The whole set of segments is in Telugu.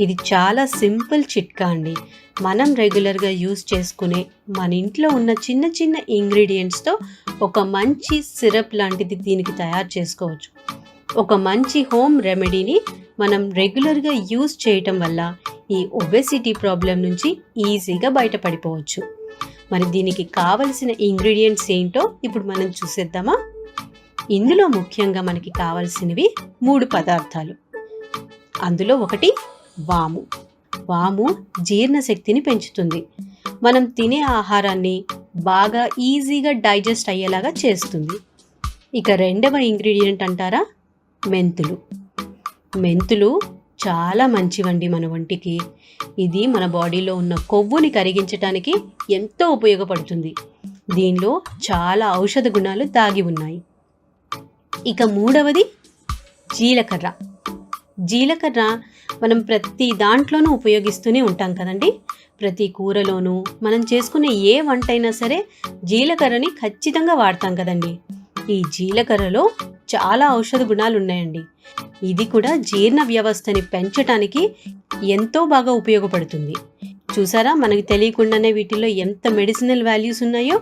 ఇది చాలా సింపుల్ చిట్కా అండి. మనం రెగ్యులర్గా యూజ్ చేసుకునే మన ఇంట్లో ఉన్న చిన్న చిన్న ఇంగ్రీడియంట్స్తో ఒక మంచి సిరప్ లాంటిది దీనికి తయారు చేసుకోవచ్చు. ఒక మంచి హోమ్ రెమెడీని మనం రెగ్యులర్గా యూజ్ చేయటం వల్ల ఈ ఒబెసిటీ ప్రాబ్లం నుంచి ఈజీగా బయటపడిపోవచ్చు. మరి దీనికి కావలసిన ఇంగ్రీడియంట్స్ ఏంటో ఇప్పుడు మనం చూసేద్దామా? ఇందులో ముఖ్యంగా మనకి కావాల్సినవి మూడు పదార్థాలు. అందులో ఒకటి వాము. వాము జీర్ణశక్తిని పెంచుతుంది. మనం తినే ఆహారాన్ని బాగా ఈజీగా డైజెస్ట్ అయ్యేలాగా చేస్తుంది. ఇక రెండవ ఇంగ్రీడియంట్ అంటారా? మెంతులు. మెంతులు చాలా మంచివండి మన ఒంటికి. ఇది మన బాడీలో ఉన్న కొవ్వుని కరిగించడానికి ఎంతో ఉపయోగపడుతుంది. దీనిలో చాలా ఔషధ గుణాలు దాగి ఉన్నాయి. ఇక మూడవది జీలకర్ర. జీలకర్ర మనం ప్రతి దాంట్లోనూ ఉపయోగిస్తూనే ఉంటాం కదండి. ప్రతి కూరలోనూ మనం చేసుకునే ఏ వంట అయినా సరే జీలకర్రని ఖచ్చితంగా వాడతాం కదండి. ఈ జీలకర్రలో చాలా ఔషధ గుణాలు ఉన్నాయండి. ఇది కూడా జీర్ణ వ్యవస్థని పెంచటానికి ఎంతో బాగా ఉపయోగపడుతుంది. చూసారా? మనకి తెలియకుండానే వీటిల్లో ఎంత మెడిసినల్ వాల్యూస్ ఉన్నాయో?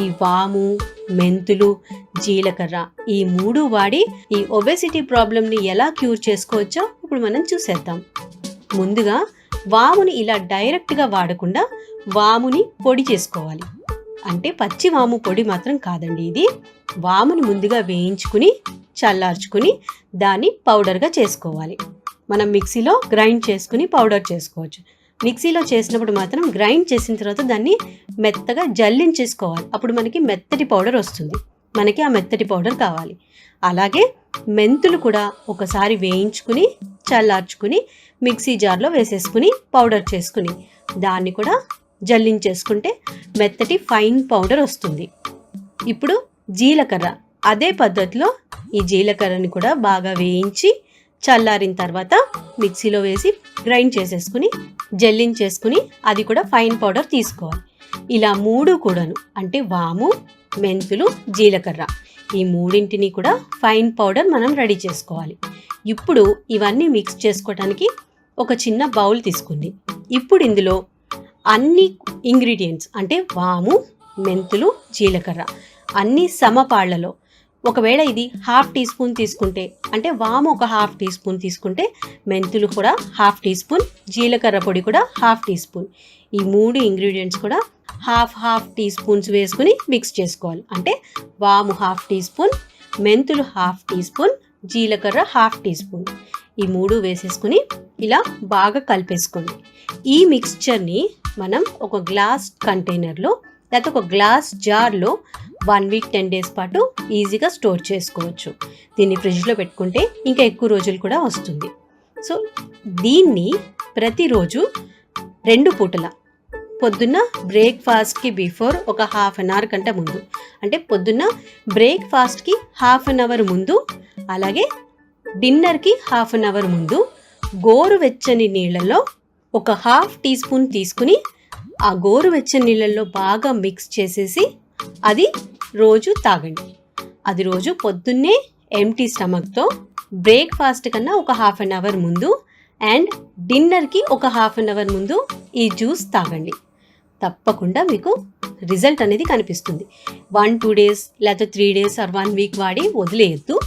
ఈ వాము మెంతులు జీలకర్ర ఈ మూడు వాడి ఈ ఒబెసిటీ ప్రాబ్లంని ఎలా క్యూర్ చేసుకోవచ్చో ఇప్పుడు మనం చూసేద్దాం. ముందుగా వాముని ఇలా డైరెక్ట్గా వాడకుండా వాముని పొడి చేసుకోవాలి. అంటే పచ్చి వాము పొడి మాత్రం కాదండి ఇది. వాముని ముందుగా వేయించుకుని చల్లార్చుకుని దాన్ని పౌడర్గా చేసుకోవాలి. మనం మిక్సీలో గ్రైండ్ చేసుకుని పౌడర్ చేసుకోవచ్చు. మిక్సీలో చేసినప్పుడు మాత్రం గ్రైండ్ చేసిన తర్వాత దాన్ని మెత్తగా జల్లించేసుకోవాలి. అప్పుడు మనకి మెత్తటి పౌడర్ వస్తుంది. మనకి ఆ మెత్తటి పౌడర్ కావాలి. అలాగే మెంతులు కూడా ఒకసారి వేయించుకుని చల్లార్చుకుని మిక్సీ జార్లో వేసేసుకుని పౌడర్ చేసుకుని దాన్ని కూడా జల్లించేసుకుంటే మెత్తటి ఫైన్ పౌడర్ వస్తుంది. ఇప్పుడు జీలకర్ర. అదే పద్ధతిలో ఈ జీలకర్రని కూడా బాగా వేయించి చల్లారిన తర్వాత మిక్సీలో వేసి గ్రైండ్ చేసేసుకుని జల్లించేసుకుని అది కూడా ఫైన్ పౌడర్ తీసుకోవాలి. ఇలా మూడు కూడాను అంటే వాము మెంతులు జీలకర్ర ఈ మూడింటిని కూడా ఫైన్ పౌడర్ మనం రెడీ చేసుకోవాలి. ఇప్పుడు ఇవన్నీ మిక్స్ చేసుకోవడానికి ఒక చిన్న బౌల్ తీసుకుంది. ఇప్పుడు ఇందులో అన్ని ఇంగ్రీడియంట్స్ అంటే వాము మెంతులు జీలకర్ర అన్ని సమపాళ్ళలో ఒకవేళ ఇది హాఫ్ టీ స్పూన్ తీసుకుంటే అంటే వాము ఒక హాఫ్ టీ స్పూన్ తీసుకుంటే మెంతులు కూడా హాఫ్ టీ స్పూన్ జీలకర్ర పొడి కూడా హాఫ్ టీ స్పూన్. ఈ మూడు ఇంగ్రీడియంట్స్ కూడా హాఫ్ హాఫ్ టీ స్పూన్స్ వేసుకుని మిక్స్ చేసుకోవాలి. అంటే వాము హాఫ్ టీ స్పూన్ మెంతులు హాఫ్ టీ స్పూన్ జీలకర్ర హాఫ్ టీ స్పూన్. ఈ మూడు వేసేసుకుని ఇలా బాగా కలిపేసుకోండి. ఈ మిక్స్చర్ని మనం ఒక గ్లాస్ కంటైనర్లో లేకపోతే ఒక గ్లాస్ జార్లో వన్ వీక్ టెన్ డేస్ పాటు ఈజీగా స్టోర్ చేసుకోవచ్చు. దీన్ని ఫ్రిడ్జ్లో పెట్టుకుంటే ఇంకా ఎక్కువ రోజులు కూడా వస్తుంది. సో దీన్ని ప్రతిరోజు రెండు పూటల పొద్దున్న బ్రేక్ఫాస్ట్కి బిఫోర్ ఒక హాఫ్ అన్ అవర్ కంటే ముందు. అంటే పొద్దున్న బ్రేక్ఫాస్ట్కి హాఫ్ అన్ అవర్ ముందు అలాగే డిన్నర్కి హాఫ్ అన్ అవర్ ముందు గోరువెచ్చని నీళ్ళలో ఒక హాఫ్ టీ స్పూన్ తీసుకుని ఆ గోరువెచ్చని నీళ్ళల్లో బాగా మిక్స్ చేసేసి అది రోజు తాగండి. అది రోజు పొద్దున్నే ఎంటీ స్టమక్తో బ్రేక్ఫాస్ట్ కన్నా ఒక హాఫ్ అన్ అవర్ ముందు అండ్ డిన్నర్కి ఒక హాఫ్ అన్ అవర్ ముందు ఈ జ్యూస్ తాగండి. తప్పకుండా మీకు రిజల్ట్ అనేది కనిపిస్తుంది. వన్ టూ డేస్ లేకపోతే three days or one week వాడి వదిలేయద్దు.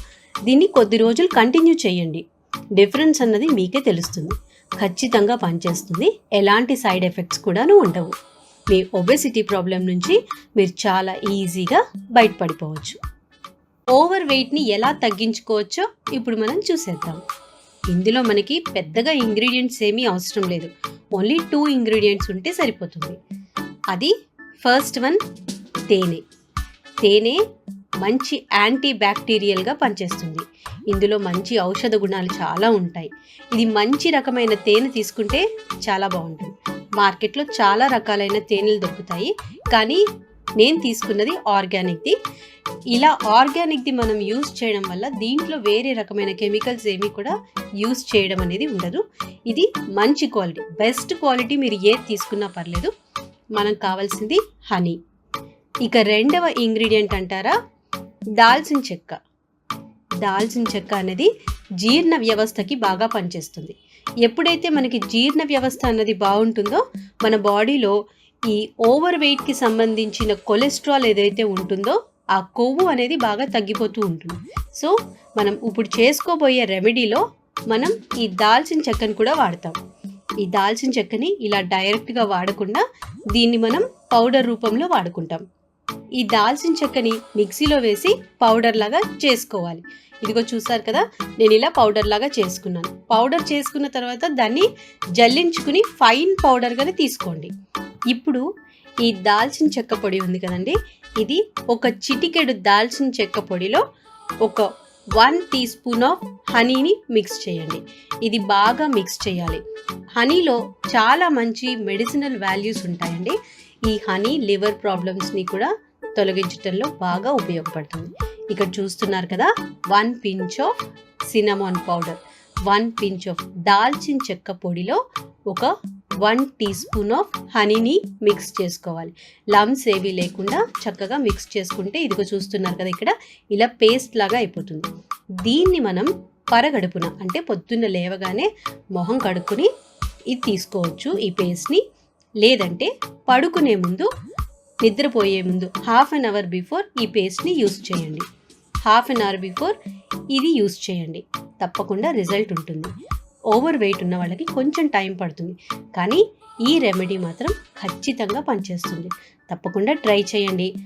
దీన్ని కొద్ది రోజులు కంటిన్యూ చేయండి. డిఫరెన్స్ అన్నది మీకే తెలుస్తుంది. ఖచ్చితంగా పనిచేస్తుంది. ఎలాంటి సైడ్ ఎఫెక్ట్స్ కూడాను ఉండవు. మీ ఒబెసిటీ ప్రాబ్లం నుంచి మీరు చాలా ఈజీగా బయటపడిపోవచ్చు. ఓవర్ వెయిట్ని ఎలా తగ్గించుకోవచ్చో ఇప్పుడు మనం చూసేద్దాం. ఇందులో మనకి పెద్దగా ఇంగ్రీడియంట్స్ ఏమీ అవసరం లేదు. ఓన్లీ టూ ఇంగ్రీడియంట్స్ ఉంటే సరిపోతుంది. అది ఫస్ట్ వన్ తేనె. తేనె మంచి యాంటీ బ్యాక్టీరియల్గా పనిచేస్తుంది. ఇందులో మంచి ఔషధ గుణాలు చాలా ఉంటాయి. ఇది మంచి రకమైన తేనె తీసుకుంటే చాలా బాగుంటుంది. మార్కెట్లో చాలా రకాలైన తేనెలు దొరుకుతాయి. కానీ నేను తీసుకున్నది ఆర్గానిక్ది ఇలా ఆర్గానిక్ది మనం యూస్ చేయడం వల్ల దీంట్లో వేరే రకమైన కెమికల్స్ ఏమీ కూడా యూస్ చేయడం అనేది ఉండదు. ఇది మంచి క్వాలిటీ. బెస్ట్ క్వాలిటీ మీరు ఏది తీసుకున్నా పర్లేదు. మనకు కావాల్సింది హనీ. ఇక రెండవ ఇంగ్రీడియంట్ అంటారా? దాల్చిన చెక్క. దాల్చిన చెక్క అనేది జీర్ణ వ్యవస్థకి బాగా పనిచేస్తుంది. ఎప్పుడైతే మనకి జీర్ణ వ్యవస్థ అన్నది బాగుంటుందో మన బాడీలో ఈ ఓవర్ వెయిట్కి సంబంధించిన కొలెస్ట్రాల్ ఏదైతే ఉంటుందో ఆ కొవ్వు అనేది బాగా తగ్గిపోతూ ఉంటుంది. సో మనం ఇప్పుడు చేసుకోబోయే రెమెడీలో మనం ఈ దాల్చిన చెక్కను కూడా వాడతాం. ఈ దాల్చిన చెక్కని ఇలా డైరెక్ట్గా వాడకుండా దీన్ని మనం పౌడర్ రూపంలో వాడుకుంటాం. ఈ దాల్చిన చెక్కని మిక్సీలో వేసి పౌడర్ లాగా చేసుకోవాలి. ఇదిగో చూసారు కదా నేను ఇలా పౌడర్ లాగా చేసుకున్నాను. పౌడర్ చేసుకున్న తర్వాత దాన్ని జల్లించుకుని ఫైన్ పౌడర్గానే తీసుకోండి. ఇప్పుడు ఈ దాల్చిన చెక్క పొడి ఉంది కదండి ఇది ఒక చిటికెడు దాల్చిన చెక్క పొడిలో ఒక వన్ టీ స్పూన్ ఆఫ్ హనీని మిక్స్ చేయండి. ఇది బాగా మిక్స్ చేయాలి. హనీలో చాలా మంచి మెడిసినల్ వాల్యూస్ ఉంటాయండి. ఈ హనీ లివర్ ప్రాబ్లమ్స్ని కూడా తొలగించటంలో బాగా ఉపయోగపడుతుంది. ఇక్కడ చూస్తున్నారు కదా one pinch of cinnamon powder. One pinch of దాల్చిన చెక్క పొడిలో ఒక వన్ టీ స్పూన్ ఆఫ్ హనీని మిక్స్ చేసుకోవాలి. లమ్స్ ఏవి లేకుండా చక్కగా మిక్స్ చేసుకుంటే ఇదిగో చూస్తున్నారు కదా ఇక్కడ ఇలా పేస్ట్ లాగా అయిపోతుంది. దీన్ని మనం పరగడుపున అంటే పొద్దున్న లేవగానే మొహం కడుక్కుని ఇది తీసుకోవచ్చు ఈ పేస్ట్ని. లేదంటే పడుకునే ముందు నిద్రపోయే ముందు హాఫ్ అన్ అవర్ బిఫోర్ ఈ పేస్ట్ని యూస్ చేయండి. హాఫ్ అన్ అవర్ బిఫోర్ ఇది యూస్ చేయండి. తప్పకుండా రిజల్ట్ ఉంటుంది. ఓవర్ వెయిట్ ఉన్న వాళ్ళకి కొంచెం టైం పడుతుంది. కానీ ఈ రెమెడీ మాత్రం ఖచ్చితంగా పనిచేస్తుంది. తప్పకుండా ట్రై చేయండి.